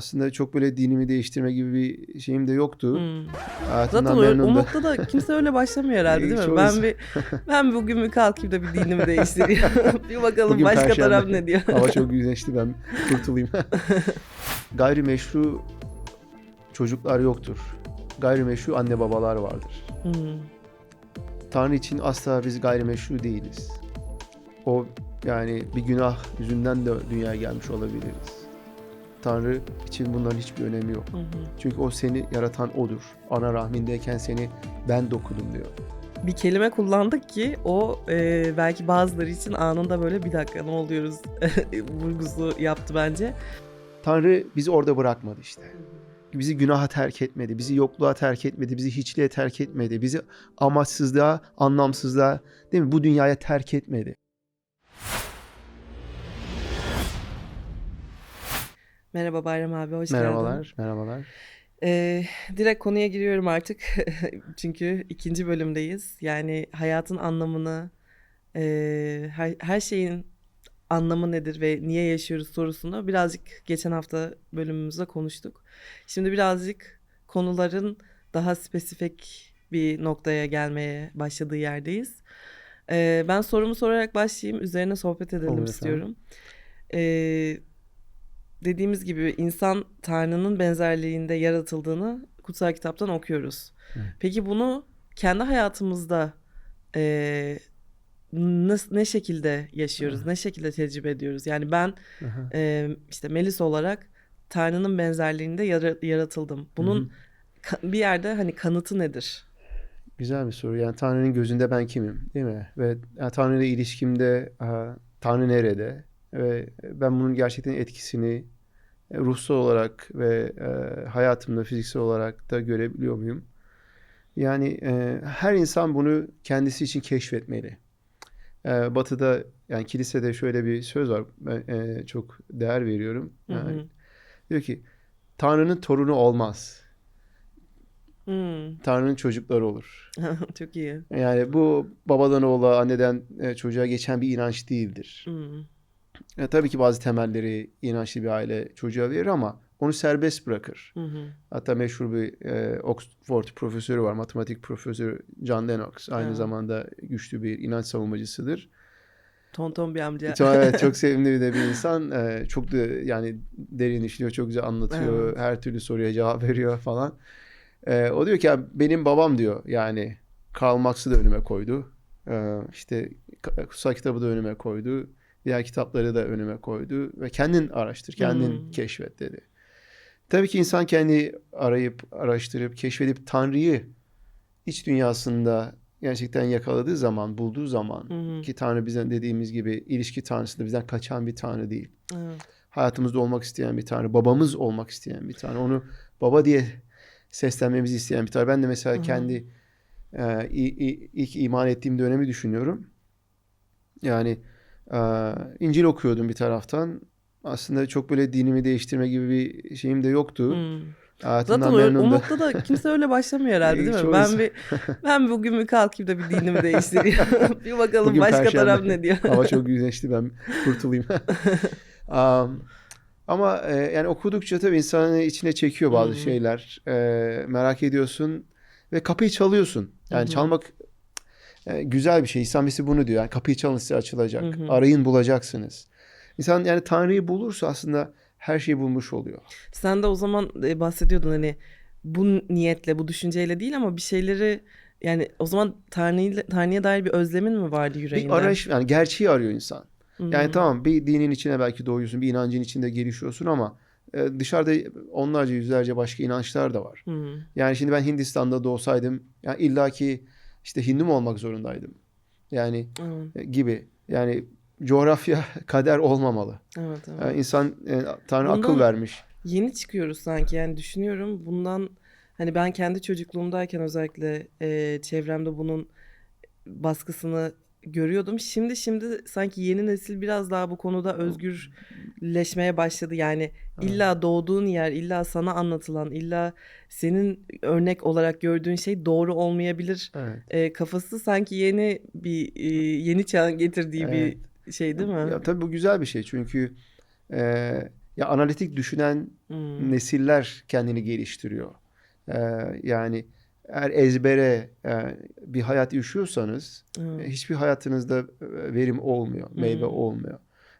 aslında çok böyle dinimi değiştirme gibi bir şeyim de yoktu. Hmm. Hayatımdan Zaten o, o noktada da kimse öyle başlamıyor herhalde değil mi? Ben bir ben bugün bir kalkayım da bir dinimi değiştireyim. bir bakalım Bugün başka Perşembe. taraf ne diyor. Hava çok güneşli ben kurtulayım. Gayrimeşru çocuklar yoktur. Gayrimeşru anne babalar vardır. Hmm. Tanrı için asla biz gayrimeşru değiliz. O yani bir günah yüzünden de dünyaya gelmiş olabiliriz. Tanrı için bunların hiçbir önemi yok. Hı hı. Çünkü o seni yaratan odur. Ana rahmindeyken seni ben dokudum diyor. Bir kelime kullandık ki o e, belki bazıları için anında böyle bir dakika ne oluyoruz vurgusu yaptı bence. Tanrı bizi orada bırakmadı işte. Bizi günaha terk etmedi, bizi yokluğa terk etmedi, bizi hiçliğe terk etmedi, bizi amaçsızlığa, anlamsızlığa, değil mi? Bu dünyaya terk etmedi. Merhaba Bayram abi hoş geldin. merhabalar, merhabalar. Ee, direkt konuya giriyorum artık. Çünkü ikinci bölümdeyiz. Yani hayatın anlamını, e, her, her şeyin anlamı nedir ve niye yaşıyoruz sorusunu birazcık geçen hafta bölümümüzde konuştuk. Şimdi birazcık konuların daha spesifik bir noktaya gelmeye başladığı yerdeyiz. Ee, ben sorumu sorarak başlayayım. Üzerine sohbet edelim Olur istiyorum. Ee, dediğimiz gibi insan Tanrı'nın benzerliğinde yaratıldığını kutsal kitaptan okuyoruz. Evet. Peki bunu kendi hayatımızda e, ne, ne şekilde yaşıyoruz, ne şekilde tecrübe ediyoruz? Yani ben e, işte Melis olarak Tanrı'nın benzerliğinde yara- yaratıldım. Bunun ka- bir yerde hani kanıtı nedir? Güzel bir soru. Yani Tanrı'nın gözünde ben kimim, değil mi? Ve yani Tanrı ile ilişkimde Tanrı nerede? Ve ben bunun gerçekten etkisini e, ruhsal olarak ve e, hayatımda fiziksel olarak da görebiliyor muyum? Yani e, her insan bunu kendisi için keşfetmeli. E, batı'da yani kilisede şöyle bir söz var. Ben e, çok değer veriyorum. Hı hı. Yani diyor ki Tanrı'nın torunu olmaz. Hmm. Tanrı'nın çocukları olur. Çok iyi. Yani bu babadan oğula, anneden çocuğa geçen bir inanç değildir. Hmm. E, tabii ki bazı temelleri inançlı bir aile çocuğa verir ama onu serbest bırakır. Hı hı. Hatta meşhur bir e, Oxford profesörü var, matematik profesörü John Lennox. Aynı Evet. zamanda güçlü bir inanç savunmacısıdır. Tonton bir amca. Çok, evet, çok sevimli de bir insan. E, çok da yani derin işliyor, çok güzel anlatıyor. Evet. Her türlü soruya cevap veriyor falan. E, o diyor ki "Ya benim babam diyor yani Karl Marx'ı da önüme koydu. E, işte kutsal kitabı da önüme koydu. Diğer kitapları da önüme koydu. Ve kendin araştır, kendin Hmm. keşfet dedi. Tabii ki insan kendi arayıp, araştırıp, keşfedip Tanrı'yı iç dünyasında gerçekten yakaladığı zaman, bulduğu zaman hı. ki Tanrı bizden dediğimiz gibi ilişki Tanrısı da bizden kaçan bir Tanrı değil. Evet. Hayatımızda olmak isteyen bir Tanrı, babamız olmak isteyen bir Tanrı. Onu baba diye seslenmemizi isteyen bir Tanrı. Ben de mesela hı. kendi e, ilk iman ettiğim dönemi düşünüyorum. Yani e, İncil okuyordum bir taraftan. Aslında çok böyle dinimi değiştirme gibi bir şeyim de yoktu. Hmm. Hayatımdan Zaten öyle, o noktada kimse öyle başlamıyor herhalde değil mi? Ben bir ben bugün bir kalkayım da bir dinimi değiştireyim. bir bakalım Bugün başka Perşembe. taraf ne diyor. Hava çok güneşli ben kurtulayım. Am, ama e, yani okudukça tabii insanı içine çekiyor bazı hı. şeyler. E, merak ediyorsun ve kapıyı çalıyorsun. Yani hı. çalmak e, güzel bir şey. İnsan birisi bunu diyor. Yani kapıyı çalın size açılacak. Hı hı. Arayın bulacaksınız. İnsan yani Tanrı'yı bulursa aslında her şeyi bulmuş oluyor. Sen de o zaman e, bahsediyordun hani bu niyetle, bu düşünceyle değil ama bir şeyleri yani o zaman Tanrı'ya dair bir özlemin mi vardı yüreğinde? Bir arayış yani gerçeği arıyor insan. Hı hı. Yani tamam bir dinin içine belki doğuyorsun, bir inancın içinde gelişiyorsun ama e, dışarıda onlarca yüzlerce başka inançlar da var. Hı hı. Yani şimdi ben Hindistan'da doğsaydım yani illaki işte Hindu mu olmak zorundaydım. Yani e, gibi. Yani coğrafya kader olmamalı. evet, evet. Yani insan e, Tanrı Bundan- akıl vermiş. Yeni çıkıyoruz sanki yani düşünüyorum bundan hani ben kendi çocukluğumdayken özellikle e, çevremde bunun baskısını görüyordum. Şimdi şimdi sanki yeni nesil biraz daha bu konuda özgürleşmeye başladı. Yani illa doğduğun yer, illa sana anlatılan, illa senin örnek olarak gördüğün şey doğru olmayabilir. Evet. E, kafası sanki yeni bir e, yeni çağın getirdiği bir şey değil mi? Ya tabii bu güzel bir şey çünkü e, ya analitik düşünen Hmm. nesiller kendini geliştiriyor. Ee, yani eğer ezbere e, bir hayat yaşıyorsanız Evet. hiçbir hayatınızda e, verim olmuyor, meyve Hmm. olmuyor.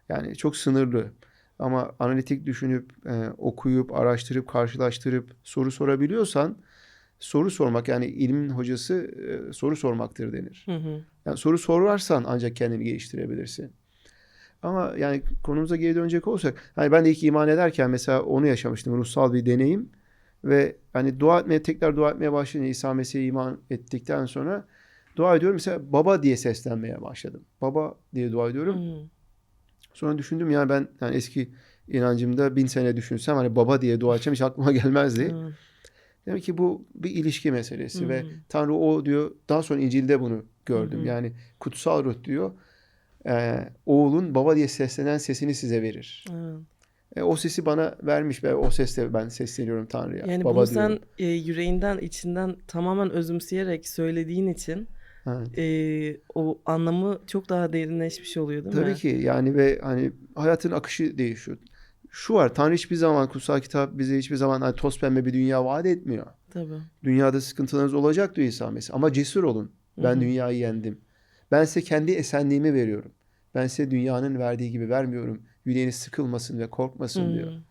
Yani çok sınırlı. Ama analitik düşünüp, e, okuyup, araştırıp, karşılaştırıp soru sorabiliyorsan soru sormak yani ilmin hocası e, soru sormaktır denir. Hı hı. Yani soru sorarsan ancak kendini geliştirebilirsin. Ama yani konumuza geri dönecek olursak hani ben de ilk iman ederken mesela onu yaşamıştım ruhsal bir deneyim ve hani dua etmeye tekrar dua etmeye başlayınca İsa Mesih'e iman ettikten sonra dua ediyorum mesela baba diye seslenmeye başladım. Baba diye dua ediyorum. Hmm. Sonra düşündüm yani ben yani eski inancımda bin sene düşünsem hani baba diye dua edeceğim hiç aklıma gelmezdi. Evet. Demek ki bu bir ilişki meselesi ve Hı. Tanrı o diyor. Daha sonra İncil'de bunu gördüm. Hı. Yani kutsal ruh diyor. e, oğlun baba diye seslenen sesini size verir. Evet. E, o sesi bana vermiş ve o sesle ben sesleniyorum Tanrı'ya. Yani baba bunu diyorum. sen e, yüreğinden, içinden tamamen özümseyerek söylediğin için Evet. e, o anlamı çok daha derinleşmiş oluyor değil Tabii mi? ki yani ve hani hayatın akışı değişiyor. Şu var Tanrı hiçbir zaman kutsal kitap bize hiçbir zaman hani toz pembe bir dünya vaat etmiyor. Tabii. Dünyada sıkıntılarınız olacak diyor İsa Mesih. Ama cesur olun. Ben Hı hı. dünyayı yendim. Ben size kendi esenliğimi veriyorum. Ben size dünyanın verdiği gibi vermiyorum. Yüreğiniz sıkılmasın ve korkmasın diyor. Hmm.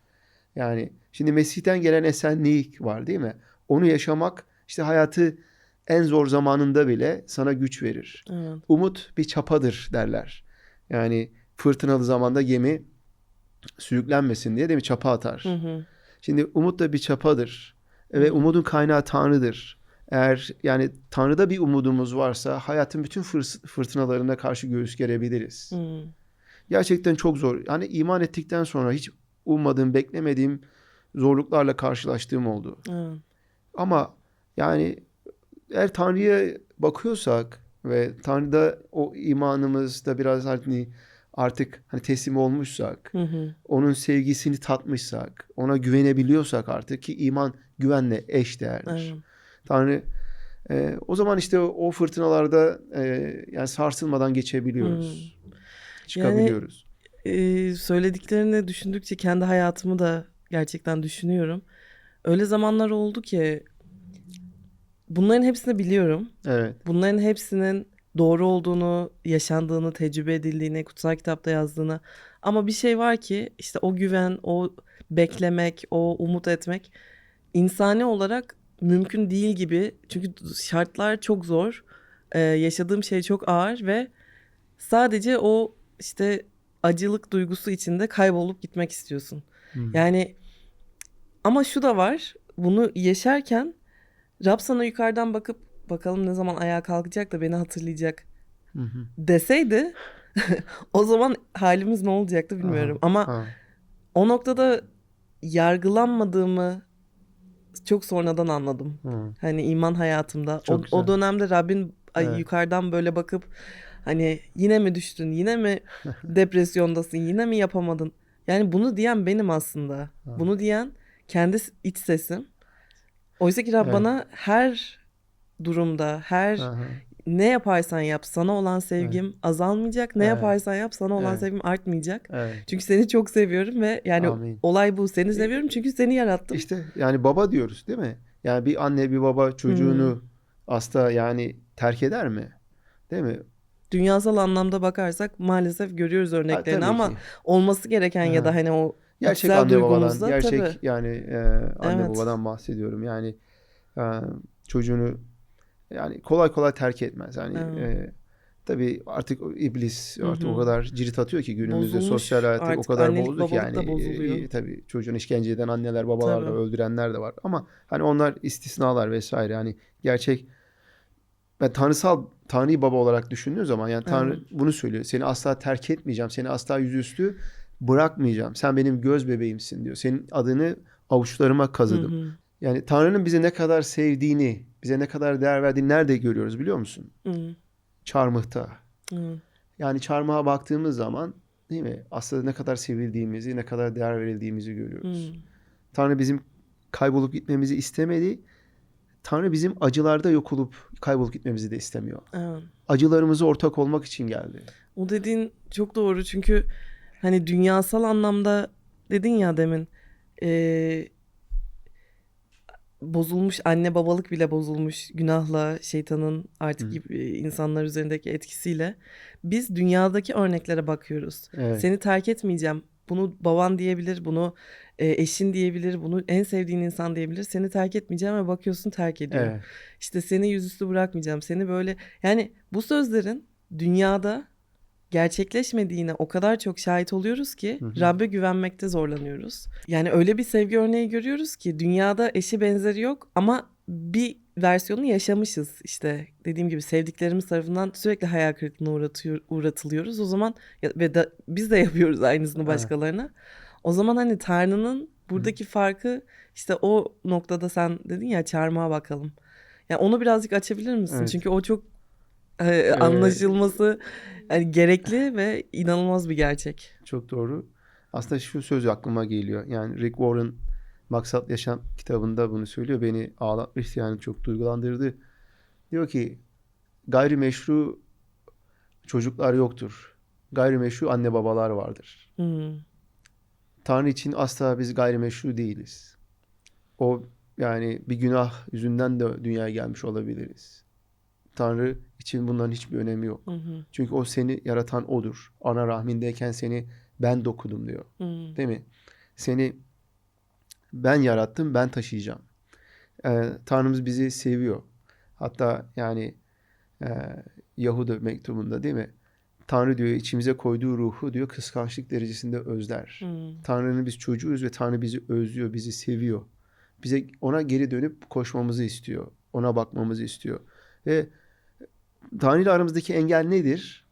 Yani şimdi Mesih'ten gelen esenlik var değil mi? Onu yaşamak işte hayatı en zor zamanında bile sana güç verir. Evet. Umut bir çapadır derler. Yani fırtınalı zamanda gemi sürüklenmesin diye değil mi çapa atar. Hı hı. Şimdi umut da bir çapadır ve umudun kaynağı Tanrı'dır. Eğer yani Tanrı'da bir umudumuz varsa hayatın bütün fırs- fırtınalarına karşı göğüs gerebiliriz. Hmm. Gerçekten çok zor. Yani iman ettikten sonra hiç ummadığım, beklemediğim zorluklarla karşılaştığım oldu. Evet. Ama yani eğer Tanrı'ya bakıyorsak ve Tanrı'da o imanımızda biraz hani artık hani teslim olmuşsak, Hı hı. onun sevgisini tatmışsak, ona güvenebiliyorsak artık ki iman güvenle eş değerdir. Evet. Tanrı e, o zaman işte o, o fırtınalarda e, yani sarsılmadan geçebiliyoruz. Çıkabiliyoruz. Ee, söylediklerini düşündükçe kendi hayatımı da gerçekten düşünüyorum. Öyle zamanlar oldu ki bunların hepsini biliyorum. Evet. Bunların hepsinin doğru olduğunu, yaşandığını, tecrübe edildiğini, kutsal kitapta yazdığını. Ama bir şey var ki işte o güven, o beklemek, o umut etmek insani olarak mümkün değil gibi. Çünkü şartlar çok zor. Ee, yaşadığım şey çok ağır ve sadece o işte acılık duygusu içinde kaybolup gitmek istiyorsun. Hı. Yani ama şu da var. Bunu yaşarken Rab sana yukarıdan bakıp bakalım ne zaman ayağa kalkacak da beni hatırlayacak Hı hı. deseydi o zaman halimiz ne olacaktı bilmiyorum. Aha, Ama ha. o noktada yargılanmadığımı çok sonradan anladım. Hı. Hani iman hayatımda. O, Çok o güzel. dönemde Rabbin Evet. yukarıdan böyle bakıp hani yine mi düştün, yine mi depresyondasın, yine mi yapamadın? Yani bunu diyen benim aslında. Bunu diyen kendi iç sesim. Oysa ki Rab Evet. bana her durumda, her Aha. ne yaparsan yap sana olan sevgim azalmayacak. Ne Evet. yaparsan yap sana olan Evet. sevgim artmayacak. Evet. Çünkü seni çok seviyorum ve yani Amin. olay bu. Seni seviyorum çünkü seni yarattım. İşte yani baba diyoruz değil mi? Yani bir anne bir baba çocuğunu Hmm. hasta yani terk eder mi? Değil mi? Dünyasal anlamda bakarsak maalesef görüyoruz Ha, örneklerini tabii ama ki. olması gereken ya da hani o Gerçek anne babadan, gerçek tabii. yani e, anne Evet. babadan bahsediyorum. Yani e, çocuğunu yani kolay kolay terk etmez. Yani Evet. e, tabii artık o iblis artık o hı. kadar cirit atıyor ki günümüzde Bozulmuş. sosyal hayatı o Artık kadar annelik, bozdu ki yani bozuluyor. e, tabii çocuğunu işkence eden anneler babalar da öldürenler de var. Ama hani onlar istisnalar vesaire. Yani gerçek ve tanrısal Tanrı'yı baba olarak düşündüğün zaman yani Tanrı Evet. bunu söylüyor. Seni asla terk etmeyeceğim. Seni asla yüzüstü bırakmayacağım. Sen benim göz bebeğimsin diyor. Senin adını avuçlarıma kazıdım. Hı hı. Yani Tanrı'nın bize ne kadar sevdiğini, bize ne kadar değer verdiğini nerede görüyoruz biliyor musun? Hı Çarmıhta. hı. Yani çarmıha baktığımız zaman değil mi? Aslında ne kadar sevildiğimizi, ne kadar değer verildiğimizi görüyoruz. Hı. Tanrı bizim kaybolup gitmemizi istemedi. Tanrı bizim acılarda yok olup kaybolup gitmemizi de istemiyor. Evet. Acılarımıza ortak olmak için geldi. O dediğin çok doğru çünkü hani dünyasal anlamda dedin ya demin e, bozulmuş anne babalık bile bozulmuş günahla şeytanın artık Hı. insanlar üzerindeki etkisiyle biz dünyadaki örneklere bakıyoruz. Evet. Seni terk etmeyeceğim. Bunu baban diyebilir, bunu e, eşin diyebilir, bunu en sevdiğin insan diyebilir. Seni terk etmeyeceğim ve bakıyorsun terk ediyor. Evet. İşte seni yüzüstü bırakmayacağım. Seni böyle yani bu sözlerin dünyada gerçekleşmediğine o kadar çok şahit oluyoruz ki Hı hı. Rabbe güvenmekte zorlanıyoruz. Yani öyle bir sevgi örneği görüyoruz ki dünyada eşi benzeri yok ama bir versiyonu yaşamışız. İşte dediğim gibi sevdiklerimiz tarafından sürekli hayal kırıklığına uğratıyor, uğratılıyoruz. O zaman ya- ve da, biz de yapıyoruz aynısını Evet. başkalarına. O zaman hani Tanrı'nın buradaki farkı işte o noktada sen dedin ya çarmıha bakalım. Yani onu birazcık açabilir misin? Evet. Çünkü o çok e, anlaşılması yani gerekli ve inanılmaz bir gerçek. Çok doğru. Aslında şu söz aklıma geliyor. Yani Rick Warren Maksat Yaşam kitabında bunu söylüyor. Beni ağlatmıştı yani çok duygulandırdı. Diyor ki gayrimeşru çocuklar yoktur. Gayrimeşru anne babalar vardır. Hmm. Tanrı için asla biz gayrimeşru değiliz. O yani bir günah yüzünden de dünyaya gelmiş olabiliriz. Tanrı için bunların hiçbir önemi yok. Hı hı. Çünkü o seni yaratan odur. Ana rahmindeyken seni ben dokudum diyor. Hmm. Değil mi? Seni ben yarattım, ben taşıyacağım. Ee, Tanrımız bizi seviyor. Hatta yani e, Yahuda mektubunda değil mi? Tanrı diyor içimize koyduğu ruhu diyor kıskançlık derecesinde özler. Hmm. Tanrı'nın biz çocuğuyuz ve Tanrı bizi özlüyor, bizi seviyor. Bize ona geri dönüp koşmamızı istiyor. Ona bakmamızı istiyor. Ve Tanrı ile aramızdaki engel nedir?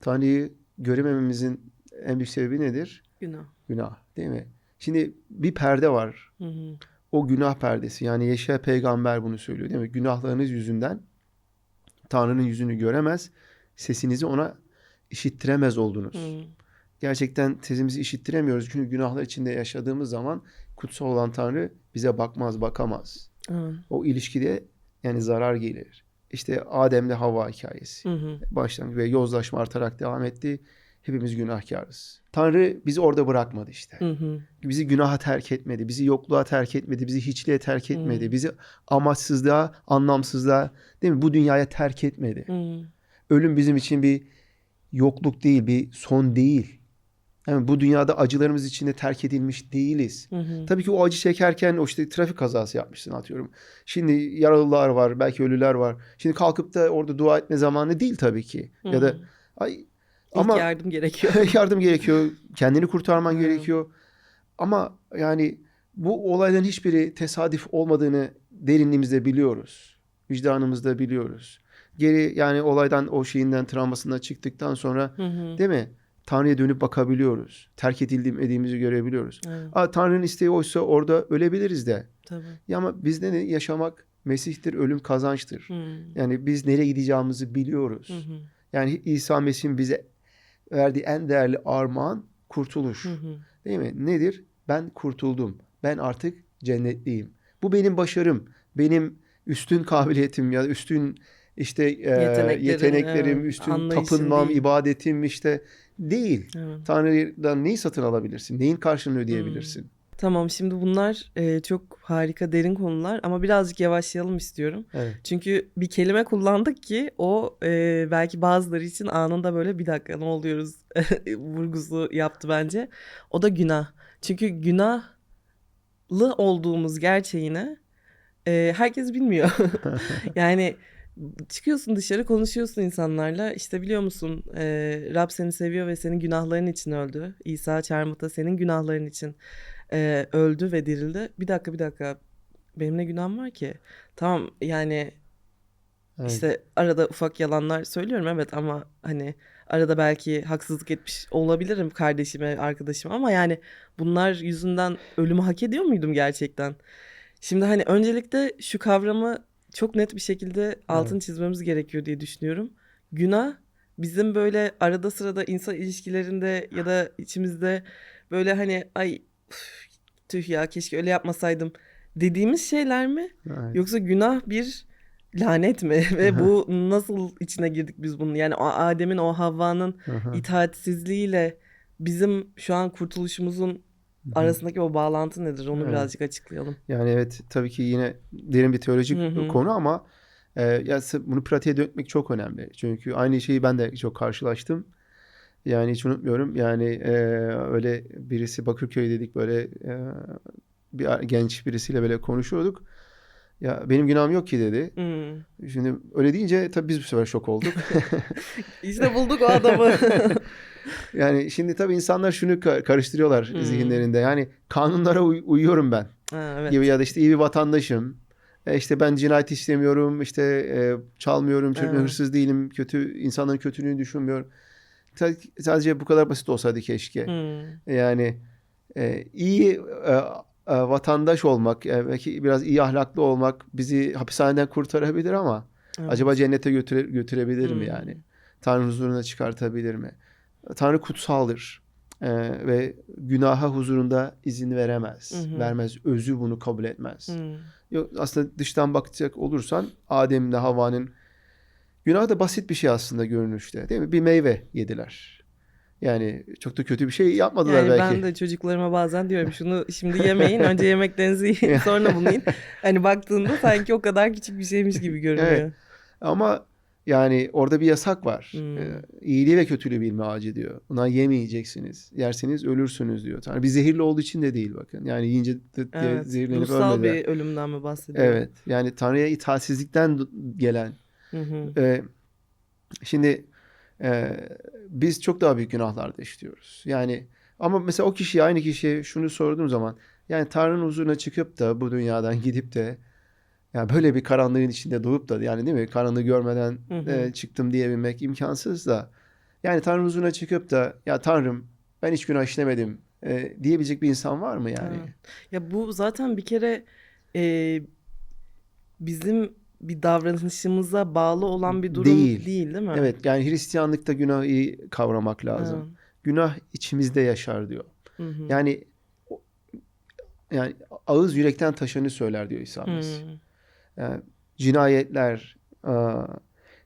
Tanrı'yı göremememizin en büyük sebebi nedir? Günah. Günah, değil mi? Şimdi bir perde var. Hı hı. O günah perdesi. Yani Yeşaya peygamber bunu söylüyor, değil mi? Günahlarınız yüzünden Tanrı'nın yüzünü göremez, sesinizi ona işittiremez oldunuz. Hı. Gerçekten sesimizi işittiremiyoruz. Çünkü günahlar içinde yaşadığımız zaman kutsal olan Tanrı bize bakmaz, bakamaz. Evet. O ilişkide yani zarar gelir. İşte Adem'le Havva hikayesi. Hı hı. Başlangıç ve yozlaşma artarak devam etti. Hepimiz günahkarız. Tanrı bizi orada bırakmadı işte. Hı hı. Bizi günaha terk etmedi. Bizi yokluğa terk etmedi. Bizi hiçliğe terk etmedi. Hmm. Bizi amaçsızlığa, anlamsızlığa değil mi? Bu dünyaya terk etmedi. Hı. Ölüm bizim için bir yokluk değil, bir son değil. Yani bu dünyada acılarımız içinde terk edilmiş değiliz. Hı hı. Tabii ki o acı çekerken o işte trafik kazası yapmışsın atıyorum. Şimdi yaralılar var, belki ölüler var. Şimdi kalkıp da orada dua etme zamanı değil tabii ki. Ya da Hı. İlk ama yardım gerekiyor. yardım gerekiyor. Kendini kurtarman gerekiyor. Ama yani bu olayların hiçbiri tesadüf olmadığını derinliğimizde biliyoruz. Vicdanımızda biliyoruz. Geri yani olaydan o şeyinden travmasından çıktıktan sonra Hı hı. değil mi? Tanrı'ya dönüp bakabiliyoruz. Terk edildiğimizi görebiliyoruz. Evet, Aa, Tanrı'nın isteği oysa orada ölebiliriz de. tabii. Ya ama bizde ne? Yaşamak Mesih'tir, ölüm kazançtır. Hı. Yani biz nereye gideceğimizi biliyoruz. Hı hı. Yani İsa Mesih'in bize verdiği en değerli armağan kurtuluş. Hı hı. Değil mi? Nedir? Ben kurtuldum. Ben artık cennetliyim. Bu benim başarım. Benim üstün kabiliyetim ya üstün işte e, Yeteneklerin, yeteneklerim, evet, üstün tapınmam, değil. ibadetim işte değil. Evet. Tanrı'dan neyi satın alabilirsin? Neyin karşılığını ödeyebilirsin? Tamam şimdi bunlar e, çok harika derin konular ama birazcık yavaşlayalım istiyorum. Evet. Çünkü bir kelime kullandık ki o e, belki bazıları için anında böyle bir dakika ne oluyoruz vurgusu yaptı bence. O da günah. Çünkü günahlı olduğumuz gerçeğini e, herkes bilmiyor. yani çıkıyorsun dışarı konuşuyorsun insanlarla işte biliyor musun e, Rab seni seviyor ve senin günahların için öldü. İsa çarmıhta senin günahların için e, öldü ve dirildi. Bir dakika bir dakika benim ne günahım var ki? Tamam yani Evet. işte arada ufak yalanlar söylüyorum evet ama hani arada belki haksızlık etmiş olabilirim kardeşime, arkadaşıma ama yani bunlar yüzünden ölümü hak ediyor muydum gerçekten? Şimdi hani öncelikle şu kavramı çok net bir şekilde altın çizmemiz gerekiyor diye düşünüyorum. Günah bizim böyle arada sırada insan ilişkilerinde ya da içimizde böyle hani ay tüh ya keşke öyle yapmasaydım dediğimiz şeyler mi? Evet. Yoksa günah bir lanet mi? Ve bu nasıl içine girdik biz bunun? Yani o Adem'in o Havva'nın itaatsizliğiyle bizim şu an kurtuluşumuzun arasındaki o bağlantı nedir? Onu Evet. birazcık açıklayalım. Yani evet tabii ki yine derin bir teolojik konu ama e, ya bunu pratiğe dökmek çok önemli. Çünkü aynı şeyi ben de çok karşılaştım. Yani hiç unutmuyorum. Yani e, öyle birisi Bakırköy dedik böyle e, bir genç birisiyle böyle konuşuyorduk. Ya benim günahım yok ki dedi. Hmm. Şimdi öyle deyince tabii biz bu sefer şok olduk. İşte bulduk o adamı. Yani şimdi tabii insanlar şunu ka- karıştırıyorlar Hmm. zihinlerinde. Yani kanunlara uy- uyuyorum ben. ha, evet. gibi ya da işte iyi bir vatandaşım. E işte ben cinayet işlemiyorum, işte e, çalmıyorum, çünkü Evet. hırsız değilim, kötü insanların kötülüğünü düşünmüyorum. Sadece bu kadar basit olsaydı keşke. Hmm. Yani e, iyi e, e, vatandaş olmak, e, belki biraz iyi ahlaklı olmak bizi hapishaneden kurtarabilir ama Evet. acaba cennete götüre, götürebilir mi Hmm. yani? Tanrı huzuruna çıkartabilir mi? Tanrı kutsaldır. E, ve günaha huzurunda izin veremez. Hı. Vermez. Özü bunu kabul etmez. Hmm. Yok, aslında dıştan bakacak olursan Adem'le Havva'nın günahı da basit bir şey aslında görünüşte. Değil mi? Bir meyve yediler. Yani çok da kötü bir şey yapmadılar Yani belki. ben de çocuklarıma bazen diyorum şunu şimdi yemeyin önce yemeklerinizi yiyin sonra bunu yiyin. Hani baktığında sanki o kadar küçük bir şeymiş gibi görünüyor. Evet. Ama yani orada bir yasak var. Hmm. Ee, iyiliği ve kötülüğü bilme ağacı diyor. Bundan yemeyeceksiniz. Yerseniz ölürsünüz diyor. Tanrı bir zehirli olduğu için de değil bakın. Yani yiyince diye Evet. zehirlenip Ruhsal ölmediler. bir ölümden mi bahsediyor? Evet. Yani Tanrı'ya itaatsizlikten gelen Hı hı. Ee, şimdi e, biz çok daha büyük günahlarda işliyoruz. Yani ama mesela o kişiye aynı kişiye şunu sorduğum zaman yani Tanrı'nın huzuruna çıkıp da bu dünyadan gidip de yani böyle bir karanlığın içinde doğup da yani değil mi karanlığı görmeden Hı hı. e, çıktım diyebilmek imkansız da yani Tanrı'nın huzuruna çıkıp da ya Tanrım ben hiç günah işlemedim e, diyebilecek bir insan var mı yani? Evet. Ya bu zaten bir kere e, bizim bir davranışımıza bağlı olan bir durum Değil. değil, değil mi? Evet yani Hristiyanlıkta günahı iyi kavramak lazım. Evet. Günah içimizde yaşar diyor. Hı hı. Yani yani ağız yürekten taşanı söyler diyor İsa Mesih. Yani cinayetler, aa,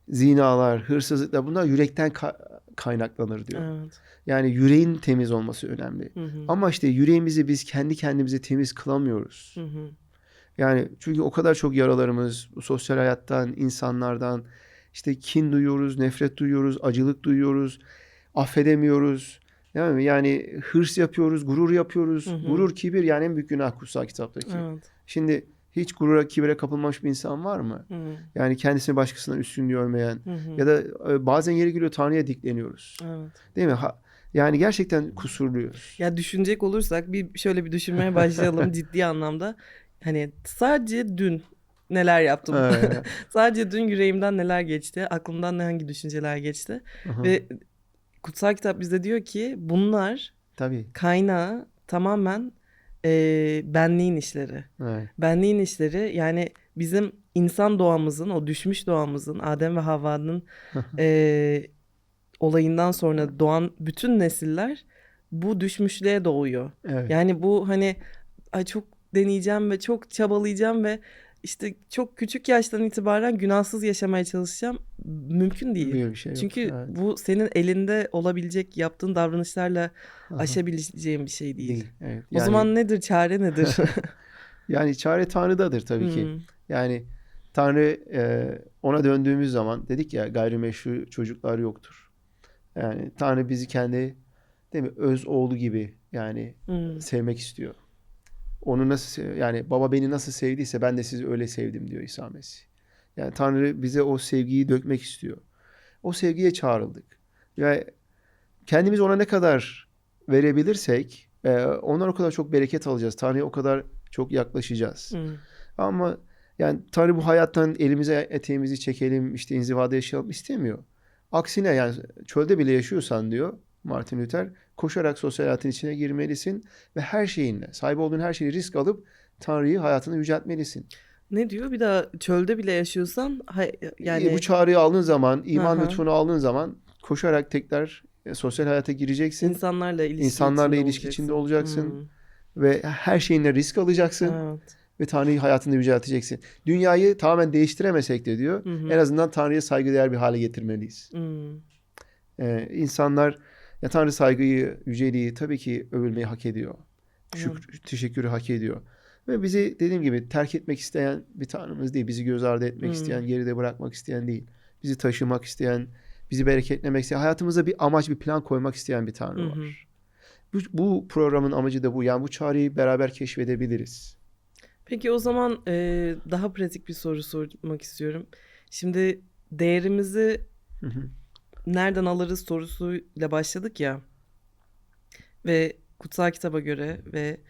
zinalar, hırsızlıklar bunlar yürekten ka- kaynaklanır diyor. Evet. Yani yüreğin temiz olması önemli. Hı hı. Ama işte yüreğimizi biz kendi kendimize temiz kılamıyoruz. Hı hı. Yani çünkü o kadar çok yaralarımız sosyal hayattan, insanlardan işte kin duyuyoruz, nefret duyuyoruz, acılık duyuyoruz, affedemiyoruz. Değil mi? Yani hırs yapıyoruz, gurur yapıyoruz. Hı hı. Gurur, kibir yani en büyük günah kutsal kitaptaki. Evet. Şimdi hiç gurura, kibire kapılmış bir insan var mı? Hı hı. Yani kendisini başkasından üstün görmeyen Hı hı. ya da e, bazen yeri geliyor Tanrı'ya dikleniyoruz. Evet. Değil mi? Ha, yani gerçekten kusurluyuz. Ya düşünecek olursak bir şöyle bir düşünmeye başlayalım ciddi anlamda. Hani sadece dün neler yaptım? Evet. sadece dün yüreğimden neler geçti? Aklımdan hangi düşünceler geçti? Aha, Ve kutsal kitap bize diyor ki bunlar Tabii. kaynağı tamamen e, benliğin işleri. Evet. Benliğin işleri yani bizim insan doğamızın, o düşmüş doğamızın, Adem ve Havva'nın e, olayından sonra doğan bütün nesiller bu düşmüşlüğe doğuyor. Evet. Yani bu hani ay çok deneyeceğim ve çok çabalayacağım ve işte çok küçük yaştan itibaren günahsız yaşamaya çalışacağım. Mümkün değil. Bir şey yok. Çünkü Evet. bu senin elinde olabilecek yaptığın davranışlarla Aha. aşabileceğin bir şey değil. Değil. Evet. O zaman nedir çare nedir? yani çare Tanrı'dadır tabii ki. Hmm, Yani Tanrı e, ona döndüğümüz zaman dedik ya gayrimeşru çocuklar yoktur. Yani Tanrı bizi kendi değil mi öz oğlu gibi yani hmm, sevmek istiyor. Onu nasıl yani baba beni nasıl sevdiyse ben de sizi öyle sevdim diyor İsa Mesih. Yani Tanrı bize o sevgiyi dökmek istiyor. O sevgiye çağrıldık. Ve kendimiz ona ne kadar verebilirsek e, ondan o kadar çok bereket alacağız. Tanrı'ya o kadar çok yaklaşacağız. hmm. Ama yani Tanrı bu hayattan elimize eteğimizi çekelim, işte inzivada yaşayalım istemiyor. Aksine yani çölde bile yaşıyorsan diyor Martin Luther, koşarak sosyal hayatın içine girmelisin ve her şeyinle, sahip olduğun her şeyi risk alıp Tanrı'yı hayatını yüceltmelisin. Ne diyor? Bir daha çölde bile yaşıyorsan yani E, bu çağrıyı aldığın zaman, iman Hı hı. lütfunu aldığın zaman koşarak tekrar e, sosyal hayata gireceksin insanlarla ilişki İnsanlarla içinde ilişki içinde olacaksın. Hmm, ve her şeyinle risk alacaksın Evet. ve Tanrı'yı hayatında yücelteceksin. Dünyayı tamamen değiştiremesek de diyor, Hı hı. en azından Tanrı'ya saygıdeğer bir hale getirmeliyiz. Hmm, Ee, insanlar ya Tanrı saygıyı, yüceliği tabii ki övülmeyi hak ediyor. şükür, teşekkürü hak ediyor. Ve bizi dediğim gibi terk etmek isteyen bir Tanrımız değil. Bizi göz ardı etmek Hmm. isteyen, geride bırakmak isteyen değil. Bizi taşımak isteyen, bizi bereketlemek isteyen, hayatımıza bir amaç, bir plan koymak isteyen bir Tanrı Hı var. Bu, bu programın amacı da bu. Yani bu çağrıyı beraber keşfedebiliriz. Peki o zaman e, daha pratik bir soru sormak istiyorum. Şimdi değerimizi Hı hı. Nereden alırız sorusuyla başladık ya. Ve kutsal kitaba göre ve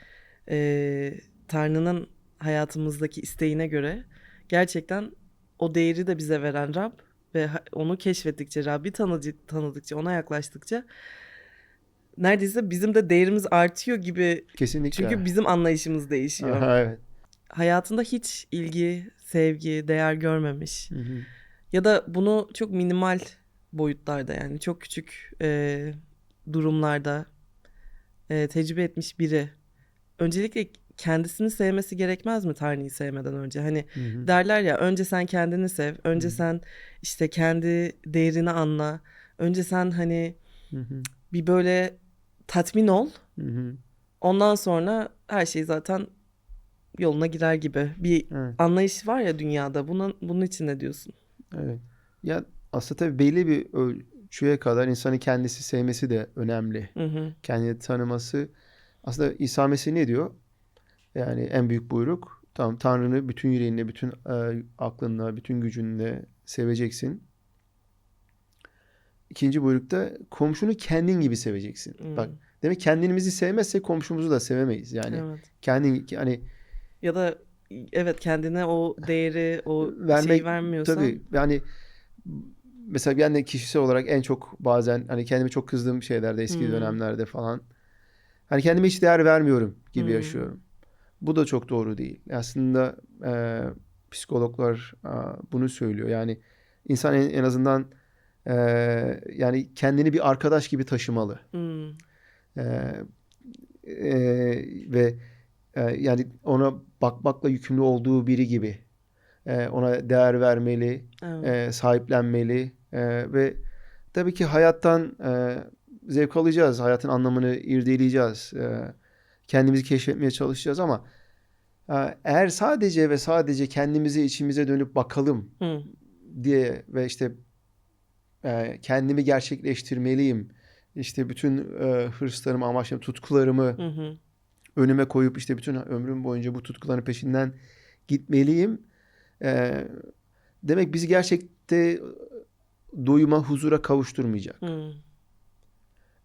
e, Tanrı'nın hayatımızdaki isteğine göre gerçekten o değeri de bize veren Rab ve onu keşfettikçe, Rabbi tanıdı, tanıdıkça, ona yaklaştıkça neredeyse bizim de değerimiz artıyor gibi. Kesinlikle. Çünkü bizim anlayışımız değişiyor. Aha, evet. Hayatında hiç ilgi, sevgi, değer görmemiş Hı hı. ya da bunu çok minimal boyutlarda yani çok küçük e, durumlarda e, tecrübe etmiş biri öncelikle kendisini sevmesi gerekmez mi Tanrı'yı sevmeden önce? Hani Hı hı. derler ya önce sen kendini sev, önce Hı. sen işte kendi değerini anla, önce sen hani Hı hı. bir böyle tatmin ol, Hı hı. ondan sonra her şey zaten yoluna girer gibi bir Evet. anlayış var ya dünyada. Bunun bunun için ne diyorsun? Evet. Ya aslında tabii belli bir ölçüye kadar insanın kendisi sevmesi de önemli. Hı hı. Kendini tanıması. Aslında İsa Mesih ne diyor? Yani en büyük buyruk. Tamam Tanrı'nı bütün yüreğinle, bütün e, aklınla, bütün gücünle seveceksin. İkinci buyrukta komşunu kendin gibi seveceksin. Hmm. Bak demek kendimizi sevmezsek komşumuzu da sevemeyiz. Yani Evet. kendin hani Ya da evet kendine o değeri, o Vermek- şeyi vermiyorsan. Tabii yani mesela ben de kişisel olarak en çok bazen hani kendimi çok kızdığım şeylerde eski Hmm. dönemlerde falan hani kendime hiç değer vermiyorum gibi Hmm. yaşıyorum. Bu da çok doğru değil. Aslında e, psikologlar e, bunu söylüyor. Yani insan en, en azından e, yani kendini bir arkadaş gibi taşımalı. Hmm. E, e, ve e, yani ona bakmakla yükümlü olduğu biri gibi e, ona değer vermeli, Evet. e, sahiplenmeli e, ve tabii ki hayattan e, zevk alacağız, hayatın anlamını irdeleyeceğiz, e, kendimizi keşfetmeye çalışacağız ama e, eğer sadece ve sadece kendimize içimize dönüp bakalım Hı. diye ve işte e, kendimi gerçekleştirmeliyim, işte bütün e, hırslarımı, amaçlarımı, tutkularımı Hı hı. önüme koyup işte bütün ömrüm boyunca bu tutkuların peşinden gitmeliyim. Ee, demek bizi gerçekte doyuma, huzura kavuşturmayacak. Hı.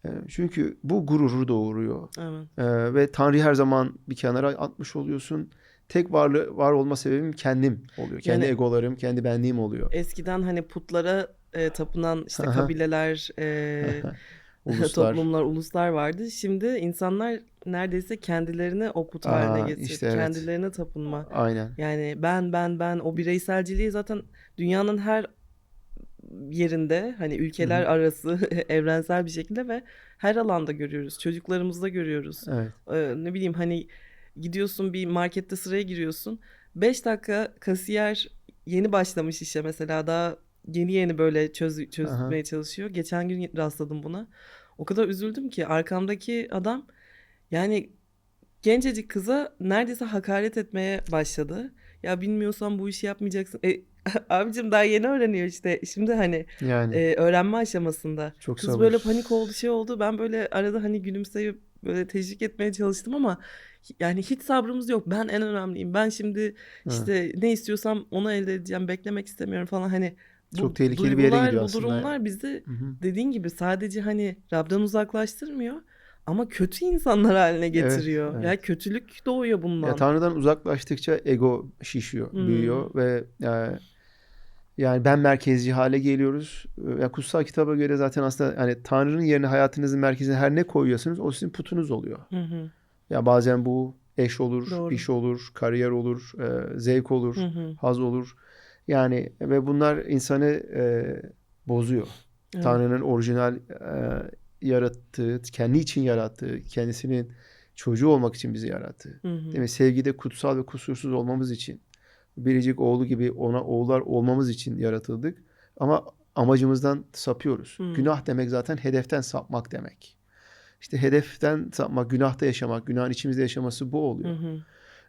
Ee, çünkü bu gururu doğuruyor. Evet. Ee, ve Tanrı'yı her zaman bir kenara atmış oluyorsun. Tek varlı, var olma sebebim kendim oluyor. Kendi Yani- egolarım, kendi benliğim oluyor. Eskiden hani putlara e, tapınan işte kabileler, e, Uluslar. toplumlar, uluslar vardı. Şimdi insanlar neredeyse kendilerini o put haline getirip işte evet. kendilerine tapınma. Aynen. Yani ben ben ben o bireyselciliği zaten dünyanın her yerinde hani ülkeler Hı hı. arası evrensel bir şekilde ve her alanda görüyoruz. Çocuklarımızda görüyoruz. Evet. Ee, ne bileyim hani gidiyorsun bir markette sıraya giriyorsun. 5 dakika kasiyer yeni başlamış işe mesela daha yeni yeni böyle çöz, çözmeye çalışıyor. Geçen gün rastladım buna. O kadar üzüldüm ki arkamdaki adam yani gencecik kıza neredeyse hakaret etmeye başladı. Ya bilmiyorsan bu işi yapmayacaksın. E, abicim daha yeni öğreniyor işte. Şimdi hani Yani e, öğrenme aşamasında. çok Kız sabır. böyle panik oldu şey oldu. Ben böyle arada hani gülümseyip böyle teşvik etmeye çalıştım ama yani hiç sabrımız yok. Ben en önemliyim. Ben şimdi Ha. işte ne istiyorsam onu elde edeceğim. Beklemek istemiyorum falan. Hani bu Çok tehlikeli bir yere gidiyor bu aslında. durumlar bizi Hı hı. dediğin gibi sadece hani Rab'den uzaklaştırmıyor ama kötü insanlar haline getiriyor. evet. Yani kötülük doğuyor bundan. Ya Tanrı'dan uzaklaştıkça ego şişiyor, Hmm. büyüyor ve e, yani ben merkezci hale geliyoruz. Ya kutsal kitaba göre zaten aslında hani Tanrı'nın yerine hayatınızın merkezine her ne koyuyorsunuz o sizin putunuz oluyor. Hı hı, Ya bazen bu eş olur, Doğru. iş olur, kariyer olur, e, zevk olur, hı hı. haz olur. Yani ve bunlar insanı e, bozuyor. Evet. Tanrı'nın orijinal e, yarattığı, kendi için yarattığı, kendisinin çocuğu olmak için bizi yarattı. Hı hı. Değil mi? Sevgide kutsal ve kusursuz olmamız için, biricik oğlu gibi ona oğullar olmamız için yaratıldık. Ama amacımızdan sapıyoruz. Hmm. Günah demek zaten hedeften sapmak demek. işte hedeften sapmak, günahta yaşamak, günahın içimizde yaşaması bu Hı oluyor. hı.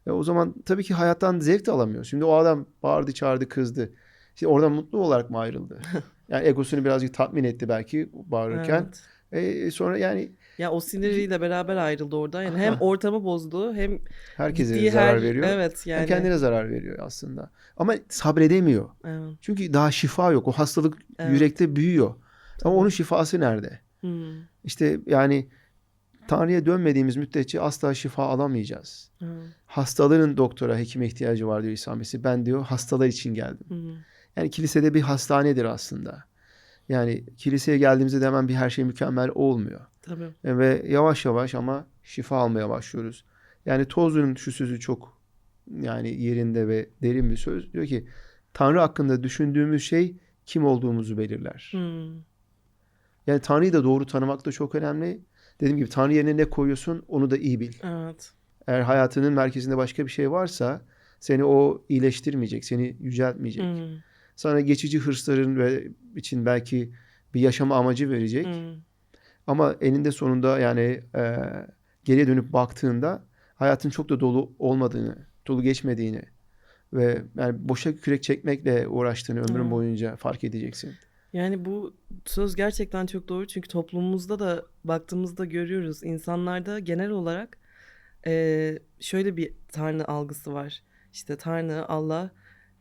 E o zaman tabii ki hayattan zevk de alamıyor. Şimdi o adam bağırdı, çağırdı, kızdı. İşte oradan mutlu olarak mı ayrıldı? Yani egosunu birazcık tatmin etti belki bağırırken. Evet. E, sonra yani Ya o siniriyle beraber ayrıldı orada. Yani hem ortamı bozdu hem herkese zarar her veriyor. evet Hem yani kendine zarar veriyor aslında. Ama sabredemiyor. evet. Çünkü daha şifa yok. O hastalık Evet. yürekte büyüyor. Ama Tabii. onun şifası nerede? Hmm. İşte yani Tanrı'ya dönmediğimiz müddetçe asla şifa alamayacağız. Evet. Hastaların doktora, hekime ihtiyacı var diyor İsa Mesih. Ben diyor hastalar için geldim. Hmm. Yani kilisede bir hastanedir aslında. Yani kiliseye geldiğimizde de hemen bir her şey mükemmel olmuyor. Tabii. E, Ve yavaş yavaş ama şifa almaya başlıyoruz. Yani Tozlu'nun şu sözü çok yani yerinde ve derin bir söz. Diyor ki Tanrı hakkında düşündüğümüz şey kim olduğumuzu belirler. Hmm. Yani Tanrı'yı da doğru tanımak da çok önemli. Dediğim gibi Tanrı yerine ne koyuyorsun onu da iyi bil. Evet. Eğer hayatının merkezinde başka bir şey varsa seni o iyileştirmeyecek, seni yüceltmeyecek. Hmm. Sana geçici hırsların ve için belki bir yaşama amacı verecek. Hmm. Ama eninde sonunda yani e, geriye dönüp baktığında hayatın çok da dolu olmadığını, dolu geçmediğini ve yani boşa kürek çekmekle uğraştığını ömrün Evet. boyunca fark edeceksin. Yani bu söz gerçekten çok doğru çünkü toplumumuzda da baktığımızda görüyoruz. İnsanlarda genel olarak eee, şöyle bir Tanrı algısı var. İşte Tanrı, Allah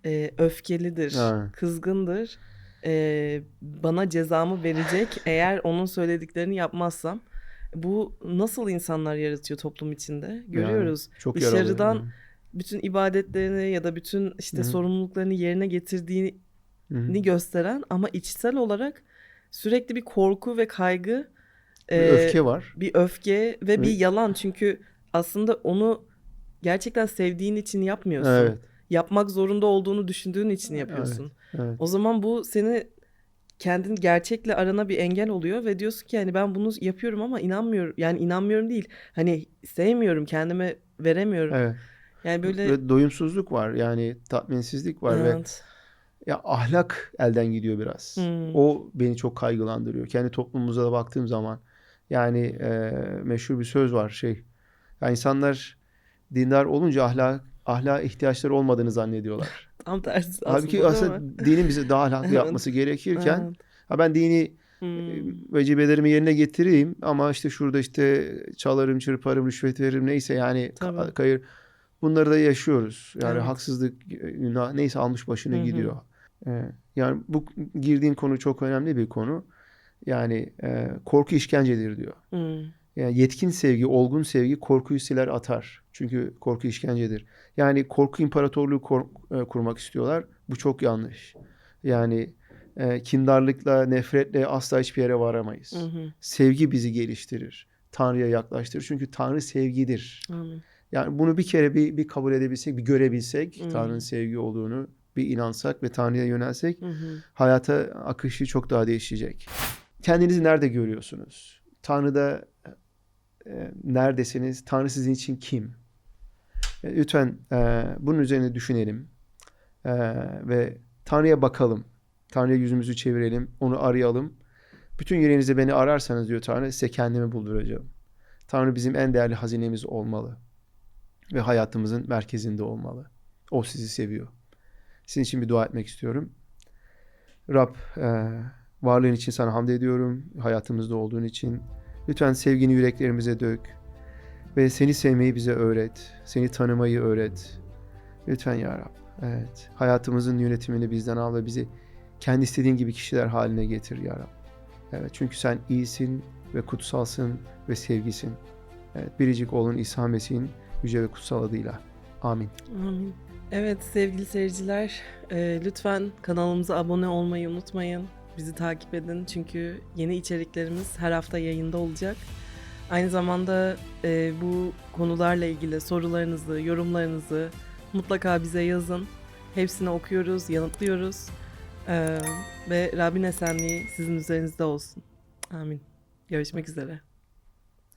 eee, öfkelidir, Ha. kızgındır. Eee, bana cezamı verecek eğer onun söylediklerini yapmazsam. Bu nasıl insanlar yaratıyor toplum içinde? Görüyoruz. Çok yaralı. Dışarıdan bütün ibadetlerini ya da bütün işte Hı hı. sorumluluklarını yerine getirdiğini Hı hı. ni gösteren ama içsel olarak sürekli bir korku ve kaygı, Bir e, öfke var. bir öfke ve bir Ve- yalan. Çünkü aslında onu gerçekten sevdiğin için yapmıyorsun. Evet. Yapmak zorunda olduğunu düşündüğün için yapıyorsun. Evet. O zaman bu seni kendin gerçekle arana bir engel oluyor ve diyorsun ki yani ben bunu yapıyorum ama inanmıyorum. Yani inanmıyorum değil. Hani sevmiyorum, kendime veremiyorum. Evet. Yani böyle Ve doyumsuzluk var. Yani tatminsizlik var ve Evet. ya ahlak elden gidiyor biraz. Hmm. O beni çok kaygılandırıyor. Kendi toplumumuza da baktığım zaman yani e, meşhur bir söz var şey. Yani insanlar dindar olunca ahlak ahlak ihtiyaçları olmadığını zannediyorlar. Tam tersi aslında Halbuki aslında mi? dinin bizi daha ahlaklı yapması gerekirken Evet. ha ben dini Hmm. e, vecibelerimi yerine getireyim ama işte şurada işte çalarım, çırparım, rüşvet veririm neyse yani Tabii. kayır. Bunları da yaşıyoruz. Yani Evet. haksızlık, günah neyse almış başını Hı hı. gidiyor. Ee, yani bu girdiğin konu çok önemli bir konu. Yani e, korku işkencedir diyor. Hmm. Yani yetkin sevgi, olgun sevgi korkuyu siler atar. Çünkü korku işkencedir. Yani korku imparatorluğu kor- e, kurmak istiyorlar. Bu çok yanlış. Yani e, kindarlıkla, nefretle asla hiçbir yere varamayız. Hı hı. Sevgi bizi geliştirir. Tanrı'ya yaklaştırır. Çünkü Tanrı sevgidir. Amin. Yani bunu bir kere bir, bir kabul edebilsek, bir görebilsek Hmm. Tanrı'nın sevgi olduğunu, bir inansak ve Tanrı'ya yönelsek Hı hı. hayata akışı çok daha değişecek. Kendinizi nerede görüyorsunuz? Tanrı'da e, neredesiniz? Tanrı sizin için kim? E, lütfen e, bunun üzerine düşünelim E, ve Tanrı'ya bakalım. Tanrı'ya yüzümüzü çevirelim, onu arayalım. Bütün yüreğinizde beni ararsanız diyor Tanrı, size kendimi bulduracağım. Tanrı bizim en değerli hazinemiz olmalı ve hayatımızın merkezinde olmalı. O sizi seviyor. Sizin için bir dua etmek istiyorum. Rab, e, varlığın için sana hamd ediyorum. Hayatımızda olduğun için. Lütfen sevgini yüreklerimize dök. Ve seni sevmeyi bize öğret. Seni tanımayı öğret. Lütfen ya Rab. Evet. Hayatımızın yönetimini bizden al ve bizi kendi istediğin gibi kişiler haline getir ya Rab. Evet. Çünkü sen iyisin ve kutsalsın ve sevgisin. Evet. Biricik oğlun İsa Mesih'in yüce ve kutsal adıyla. Amin. Amin. Evet sevgili seyirciler, e, lütfen kanalımıza abone olmayı unutmayın. Bizi takip edin çünkü yeni içeriklerimiz her hafta yayında olacak. Aynı zamanda e, bu konularla ilgili sorularınızı, yorumlarınızı mutlaka bize yazın. Hepsini okuyoruz, yanıtlıyoruz. E, ve Rabbin esenliği sizin üzerinizde olsun. Amin. Görüşmek üzere.